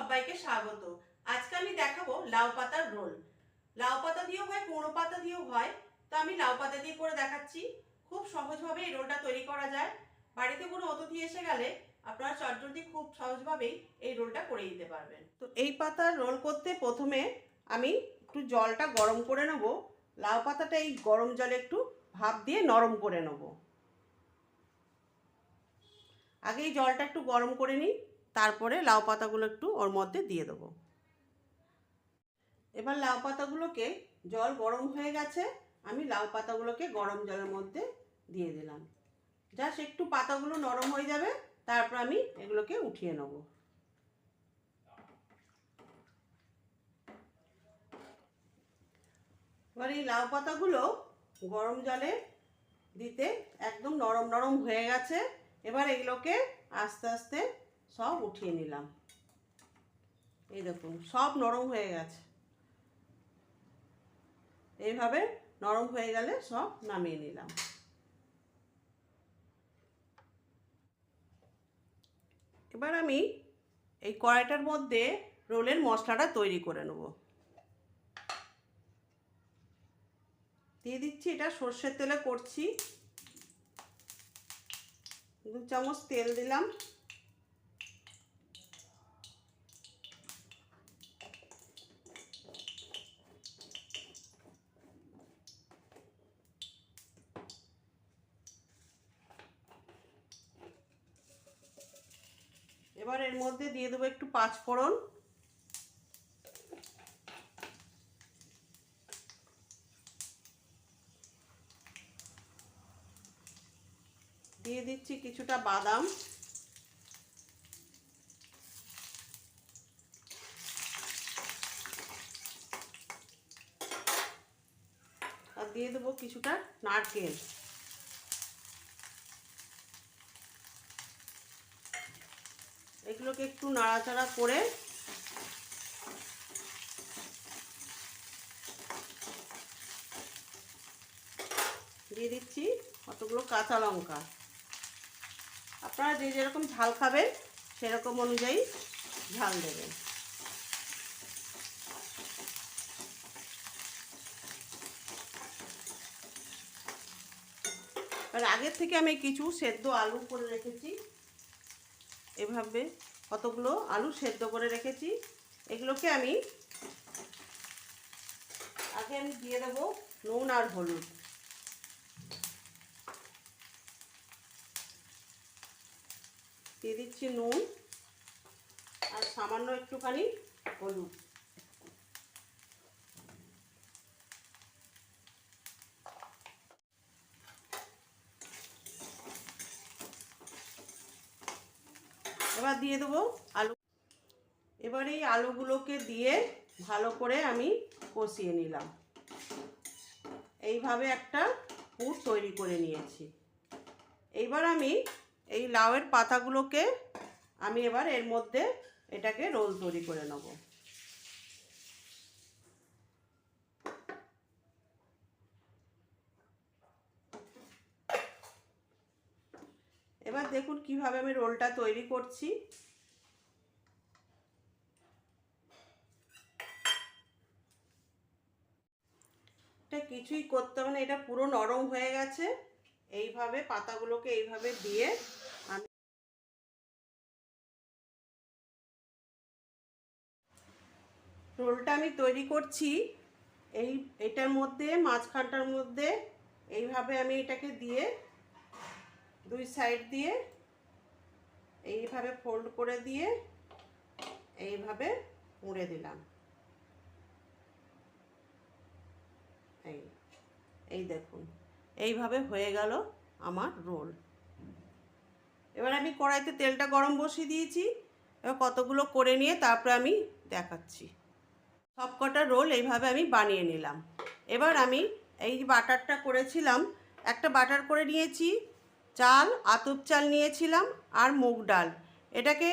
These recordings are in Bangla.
সবাইকে স্বাগত। আজকে আমি দেখাবো লাউ পাতার রোল। লাউ পাতা দিয়েও হয়, কুমড়ো পাতা দিয়েও হয়। তো আমি লাউ পাতা দিয়ে করে দেখাচ্ছি। খুব সহজভাবে এই রোলটা তৈরি করা যায়। বাড়িতে কোনো অতিথি এসে গেলে আপনারা চটজলদি খুব সহজভাবেই এই রোলটা করে দিতে পারবেন। তো এই পাতার রোল করতে প্রথমে আমি একটু জলটা গরম করে নেব। লাউ পাতাটা এই গরম জলে একটু ভাপ দিয়ে নরম করে নেব। আগে এই জলটা একটু গরম করে নিই। তারপরে লাউ পাতাগুলো একটু ওর মধ্যে দিয়ে দেবো। এবার লাউ পাতাগুলোকে জল গরম হয়ে গেছে, আমি লাউ পাতাগুলোকে গরম জলের মধ্যে দিয়ে দিলাম। জাস্ট একটু পাতাগুলো নরম হয়ে যাবে, তারপর আমি এগুলোকে উঠিয়ে নেব। এবার এই লাউ পাতাগুলো গরম জলে দিতে একদম নরম নরম হয়ে গেছে, এবার এগুলোকে আস্তে আস্তে সব উঠিয়ে নিলাম। এই দেখুন, সব নরম হয়ে গেছে। এইভাবে নরম হয়ে গেলে সব নামিয়ে নিলাম। এবার আমি এই কড়াইটার মধ্যে রোলের মশলাটা তৈরি করে নেব। দিয়ে দিচ্ছি এটা সর্ষের তেলে করছি। দু চামচ তেল দিলাম। এবার এর মধ্যে দিয়ে দেবো একটু পাঁচ ফোড়ন। দিয়ে দিচ্ছি কিছুটা বাদাম। আর দিয়ে দেবো কিছুটা নারকেল। এগুলোকে একটু নাড়াচাড়া করে দিয়ে দিচ্ছি কতগুলো কাঁচা লঙ্কা। আপনারা যে যেরকম ঝাল খাবেন, সেরকম অনুযায়ী ঝাল দেবেন। আর আগের থেকে আমি কিছু সেদ্ধ আলু করে রেখেছি। এভাবে কতগুলো আলু সেদ্ধ করে রেখেছি। এগুলোকে আমি আগে আমি দিয়ে দেবো নুন আর হলুদ। দিয়ে দিচ্ছি নুন আর সামান্য একটুখানি হলুদ। এবার দিয়ে দেবো আলু। এবার এই আলুগুলোকে দিয়ে ভালো করে আমি কষিয়ে নিলাম। এইভাবে একটা পুর তৈরি করে নিয়েছি। এইবার আমি এই লাউয়ের পাতাগুলোকে আমি এবার এর মধ্যে এটাকে রোল তৈরি করে নেব। এবার দেখুন কীভাবে আমি রোলটা তৈরি করছি। এটা কিছুই করতে হবে না, এটা পুরো নরম হয়ে গেছে। এইভাবে পাতাগুলোকে এইভাবে দিয়ে আমি রোলটা আমি তৈরি করছি। এই, এটার মধ্যে, মাঝখানটার মধ্যে এইভাবে আমি এটাকে দিয়ে দুই সাইড দিয়ে এইভাবে ফোল্ড করে দিয়ে এইভাবে মুড়ে দিলাম। এই এই দেখুন, এইভাবে হয়ে গেল আমার রোল। এবার আমি কড়াইতে তেলটা গরম বসিয়ে দিয়েছি, এবার কতগুলো করে নিয়ে তারপরে আমি দেখাচ্ছি। সব কটা রোল এইভাবে আমি বানিয়ে নিলাম। এবার আমি এই যে বাটারটা করেছিলাম, একটা বাটার করে নিয়েছি চাল, আতপ চাল নিয়েছিলাম আর মুগ ডাল। এটাকে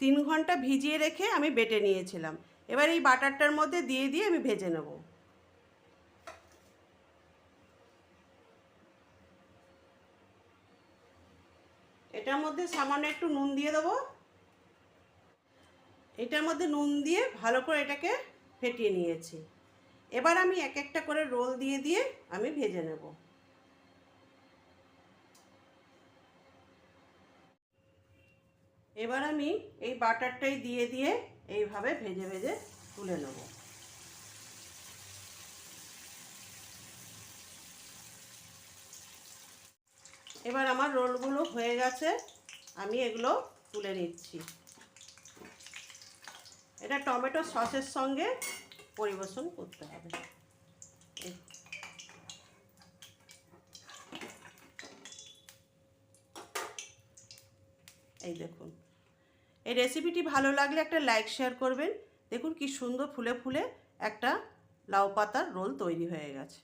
তিন ঘণ্টা ভিজিয়ে রেখে আমি বেটে নিয়েছিলাম। এবার এই বাটারটার মধ্যে দিয়ে দিয়ে আমি ভেজে নেব। এটার মধ্যে সামান্য একটু নুন দিয়ে দেবো। এটার মধ্যে নুন দিয়ে ভালো করে এটাকে ফেটিয়ে নিয়েছি। এবার আমি এক একটা করে রোল দিয়ে দিয়ে আমি ভেজে নেব। এবার আমি এই বাটারটাই দিয়ে দিয়ে এইভাবে ভেজে ভেজে তুলে নেব। এবার আমার রোলগুলো হয়ে গেছে, আমি এগুলো তুলে নিচ্ছি। এটা টমেটো সসের সঙ্গে পরিবেশন করতে হবে। এই দেখুন। এই রেসিপিটি ভালো লাগলে একটা লাইক শেয়ার করবেন। দেখুন কি সুন্দর ফুলে ফুলে একটা লাউ পাতার রোল তৈরি হয়ে গেছে।